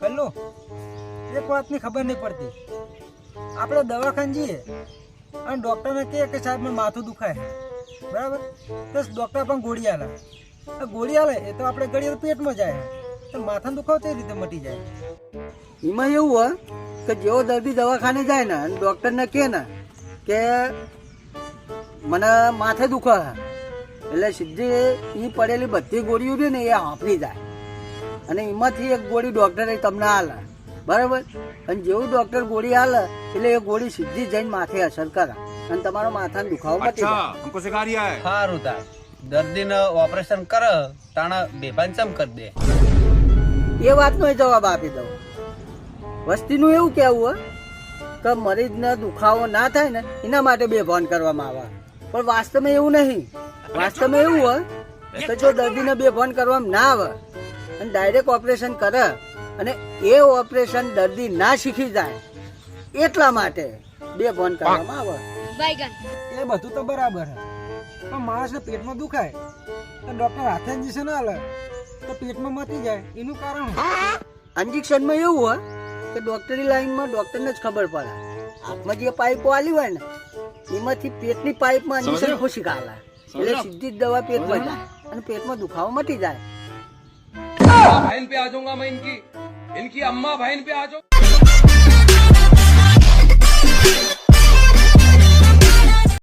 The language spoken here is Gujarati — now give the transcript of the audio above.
કલ્લો એક વાતની ખબર નહીં પડતી. આપણે દવાખાને જઈએ અને ડૉક્ટરને કહે કે સાહેબ, મને માથું દુખાય બરાબર? તો ડૉક્ટર પણ ગોળી આલે. ગોળી આલે એ તો આપણે ઘડી પેટમાં જાય. તો માથાનો દુખાવો તે રીતે મટી જાય. એમાં એવું હોય કે જેવો દર્દી દવાખાને જાય ને અને ડૉક્ટરને કહે ને કે મને માથે દુખે એટલે સીધી એ પડેલી બધી ગોળીઓ છે ને એ હાંફળી જાય. અને એમાંથી એક ગોળી ડૉક્ટરે તમને હાલે બરાબર? અને જેવું ડૉક્ટર ગોળી હાલે એટલે એ ગોળી સીધી જઈને માથે અસર કરે. અને તમારો માથાનો દુખાવો મટી જાય. સારું તાર. દર્દીને ઓપરેશન કર તાણે બેભાન ચમ કરી દે. એ વાતનો જવાબ આપી દઉં. વસ્તી નું એવું કેવું હોય કે મરીજ મરીજને દુખાવો ના થાય ને એના માટે બે ભાન કરવામાં આવે. પણ વાસ્તવમાં એવું નહીં. વાસ્તવમાં એવું હોય કે જો દર્દીને બે ભાન કરવામાં ના આવે અને ડાયરેક્ટ ઓપરેશન કરે અને એ ઓપરેશન દર્દી ના શીખી જાય એટલા માટે બે ફોન કરવામાં આવે. એ બધું તો બરાબર છે. પણ માણસને પેટમાં દુખાય તો ડૉક્ટર હાથે ઇન્જેક્શન આલે તો પેટમાં મટી જાય એનું કારણ? ઇન્જેક્શનમાં એવું હોય કે ડોક્ટરની લાઈનમાં ડોક્ટરને જ ખબર પડે. હાથમાં જે પાઇપો આલી હોય ને એમાંથી પેટની પાઇપમાં ઇન્જેક્શન ખુશી કાઢે એટલે સીધી જ દવા પેટમાં જાય અને પેટમાં દુખાવો મટી જાય. बहन पे आ जाऊंगा मैं इनकी इनकी अम्मा बहन पे आ जाऊंगा